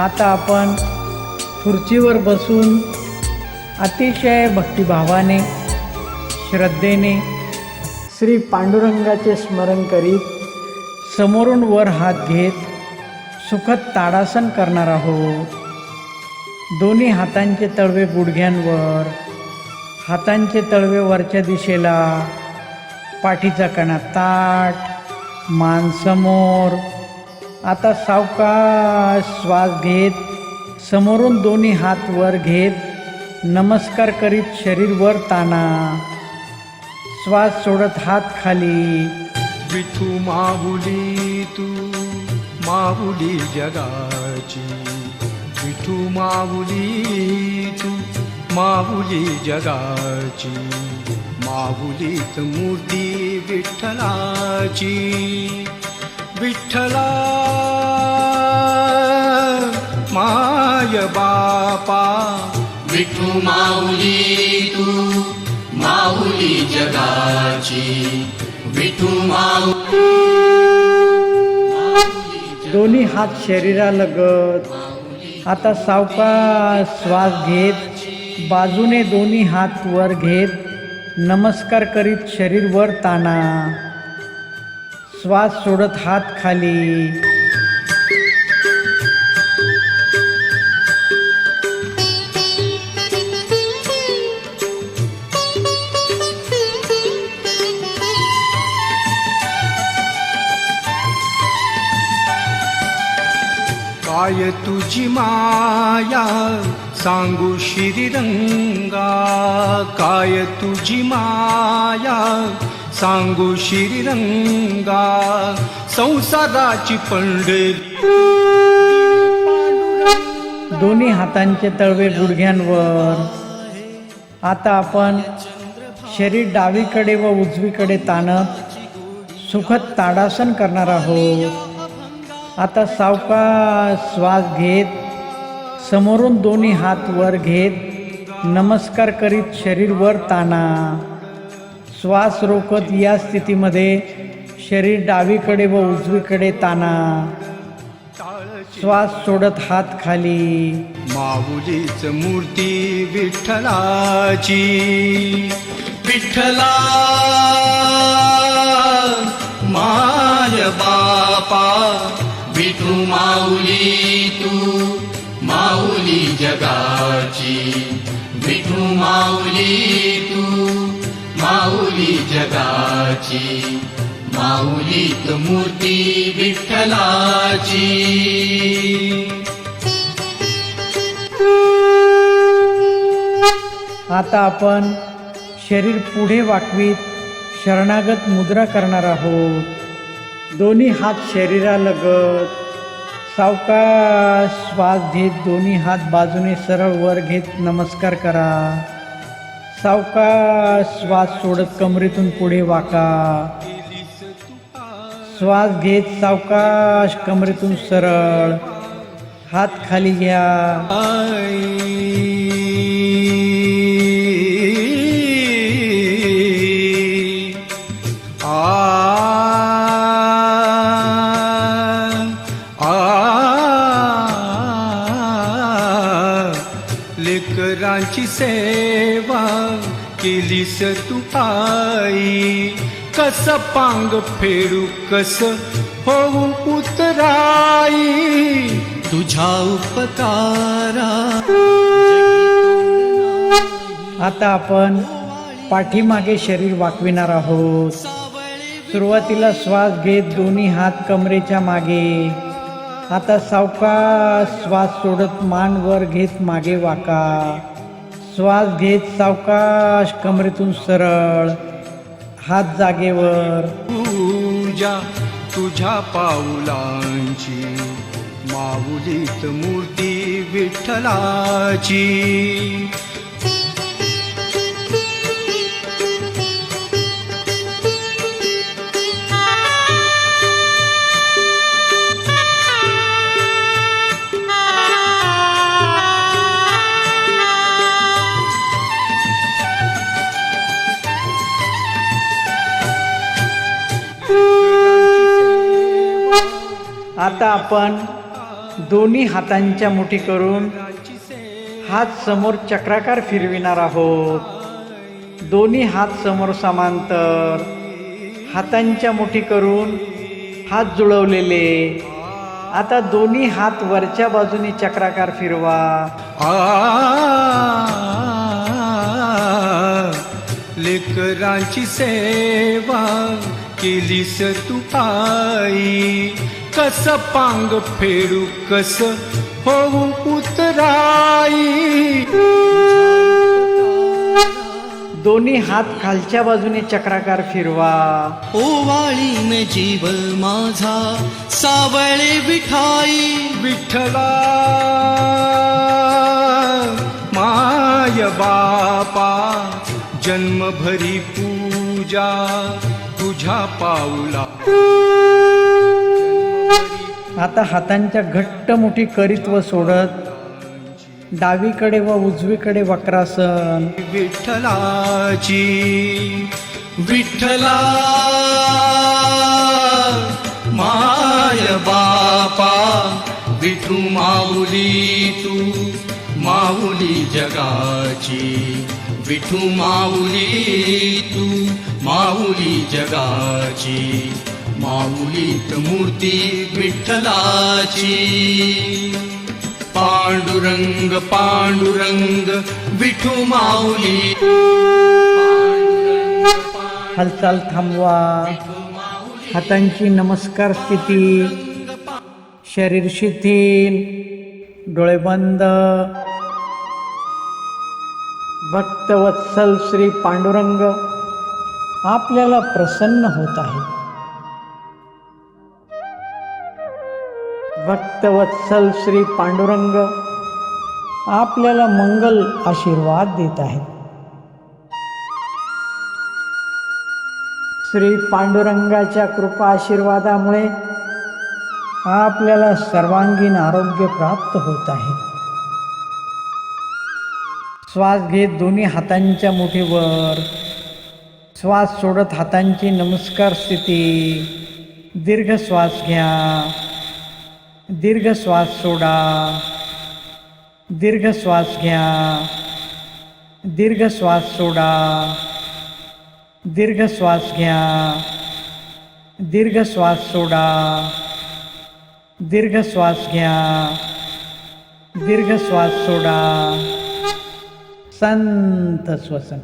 आता आपण खुर्चीवर बसून अतिशय भक्तिभावाने श्रद्धेने श्री पांडुरंगाचे स्मरण करीत समोरून वर हात घेत सुखद ताडासन करणार आहोत. दोन्ही हातांचे तळवे गुडघ्यांवर हातांचे तळवे वरच्या दिशेला पाठीचा कणा ताट मान समोर आता सावकाश श्वास घेत समोरून दोन्ही हात वर घेत नमस्कार करीत शरीर वर ताना. श्वास सोडत हात खाली. विठू माहुली तू माहुली जगाची. विठू माहुली तू माहुली जगाची. माहुलीत मूर्ती विठ्ठलाची. विठ्ठला माय बापा. विठू माऊली तू माऊली जगाची. विठू माऊ दोन्ही हात शरीरालगत आता सावकाश श्वास घेत. बाजूने दोन्ही हात वर घेत. नमस्कार करीत शरीर वर ताना. श्वास सोडत हात खाली. काय तुझी माया? सांगू श्रीरंगा. काय तुझी माया? सांगू श्रीरंगा संसाराची पंढरी दोन्ही हातांचे तळवे गुडघ्यांवर. आता आपण शरीर डावीकडे व उजवीकडे ताणत सुखद ताडासन करणार आहोत. आता सावका श्वास घेत समोरून दोन्ही हात वर घेत नमस्कार करीत शरीर वर ताना श्वास रोखत या स्थितीमध्ये शरीर डावीकडे व उजवीकडे ताना. श्वास सोडत हात खाली. माऊलीच मूर्ती विठ्ठलाची. विठ्ठला माय बापा विठू माऊली तू माऊली जगाची. विठू माऊली तू माऊली जगाची माऊलीत मूर्ती विठ्ठलाची. आता आपण शरीर पुढे वाकवीत शरणागत मुद्रा करणार आहोत. दोन्ही हात शरीरालगत. सावकाश श्वास घेत दोन्ही हात बाजूने सरळ वर घेत नमस्कार करा. सावकाश श्वास सोडत कमरेतून पुढे वाका श्वास घेत सावकाश कमरेतून सरळ हात खाली घ्या आ आ लेकरांची सेवा केलीस तू आई? कस पांग फेडू कस होऊ उतराई? तुझ्या उपकारा आता आपण पाठीमागे शरीर वाकविणार आहोत. सुरुवातीला श्वास घेत दोन्ही हात कमरेच्या मागे. आता सावकाश श्वास सोडत मान वर घेत मागे वाका. श्वास घेत सावकाश कमरेतून सरळ हात जागेवर. पूजा तुझ्या पाऊलांची माऊलीत मूर्ती विठ्ठलाची. आता आपण दोन्ही हातांच्या मुठी करून हात समोर चक्राकार फिरविणार आहोत दोन्ही हात समोर समांतर हातांच्या मुठी करून हात जुळवलेले आता दोन्ही हात वरच्या बाजूने चक्राकार फिरवा आ लेकरांची सेवा केलीस तू आई. कस पांग फेडू कस होऊ उतराई. दोन्ही हात खालच्या बाजूने चक्राकार फिरवा. ओवाळी में जीव माझा सावळे विठाई. विठ्ठला माय बापा. जन्मभरी पूजा तुझ्या पाऊला आता हातांच्या घट्ट मुठी करीत व सोडत डावीकडे व उजवीकडे वक्रासन. विठ्ठलाची विठ्ठला माय बापा विठू माऊली तू माऊली जगाची. विठू माऊली तू माऊली जगाची. माऊलीत मूर्ती विठ्ठलाची. पांडुरंग पांडुरंग विठू माऊली हालचाल थांबवा. हातांची नमस्कार स्थिती. शरीर शिथिल. डोळे बंद. भक्तवत्सल श्री पांडुरंग आपल्याला प्रसन्न होत आहे भक्तवत्सल श्री पांडुरंग आपल्याला मंगल आशीर्वाद देत आहेत. श्री पांडुरंगाच्या कृपा आशीर्वादामुळे आपल्याला सर्वांगीण आरोग्य प्राप्त होत आहे. श्वास घेत दोन्ही हातांच्या मुठीवर. श्वास सोडत हातांची नमस्कार स्थिती. दीर्घ श्वास घ्या. दीर्घ श्वास सोडा. दीर्घ श्वास घ्या. दीर्घ श्वास सोडा. दीर्घ श्वास घ्या. दीर्घ श्वास सोडा. दीर्घ श्वास घ्या. दीर्घ श्वास सोडा. संत श्वसन